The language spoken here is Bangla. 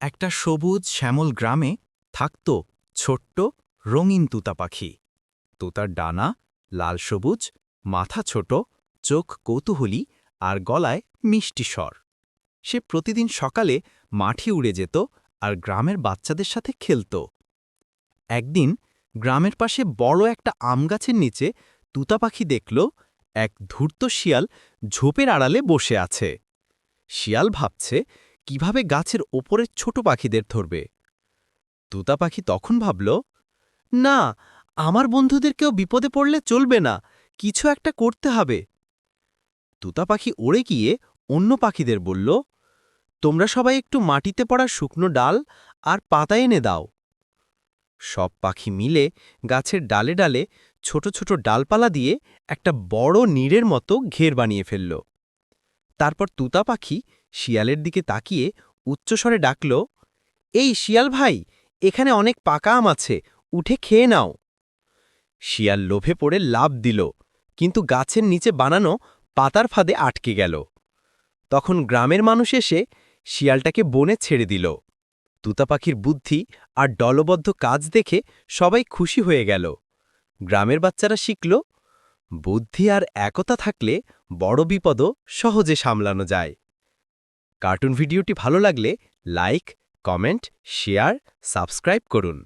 একটা সবুজ শ্যামল গ্রামে থাকত ছোট্ট রঙিন তুতা পাখি। তুতার ডানা লাল সবুজ, মাথা ছোট, চোখ কৌতূহলী আর গলায় মিষ্টি স্বর। সে প্রতিদিন সকালে মাঠে উড়ে যেত আর গ্রামের বাচ্চাদের সাথে খেলত। একদিন গ্রামের পাশে বড় একটা আম গাছের নিচে তুতা পাখি দেখল এক ধূর্ত শিয়াল ঝোপের আড়ালে বসে আছে। শিয়াল ভাবছে কীভাবে গাছের ওপরের ছোট পাখিদের ধরবে? তুতা পাখি তখন ভাবল, না, আমার বন্ধুদের কেউ বিপদে পড়লে চলবে না, কিছু একটা করতে হবে। তুতা পাখি ওড়ে গিয়ে অন্য পাখিদের বলল, তোমরা সবাই একটু মাটিতে পড়া শুকনো ডাল আর পাতা এনে দাও। সব পাখি মিলে গাছের ডালে ডালে ছোট ছোট ডালপালা দিয়ে একটা বড় নীড়ের মতো ঘের বানিয়ে ফেলল। তারপর তুতা পাখি শিয়ালের দিকে তাকিয়ে উচ্চস্বরে ডাকল, এই শিয়াল ভাই, এখানে অনেক পাকা আম আছে, উঠে খেয়ে নাও। শিয়াল লোভে পড়ে লাভ দিল, কিন্তু গাছের নিচে বানানো পাতার ফাঁদে আটকে গেল। তখন গ্রামের মানুষ এসে শিয়ালটাকে বনে ছেড়ে দিল। তুতা পাখির বুদ্ধি আর দলবদ্ধ কাজ দেখে সবাই খুশি হয়ে গেল। গ্রামের বাচ্চারা শিখল বুদ্ধি আর একতা থাকলে বড় বিপদও সহজে সামলানো যায়। কার্টুন ভিডিওটি ভালো লাগলে লাইক, কমেন্ট, শেয়ার, সাবস্ক্রাইব করুন।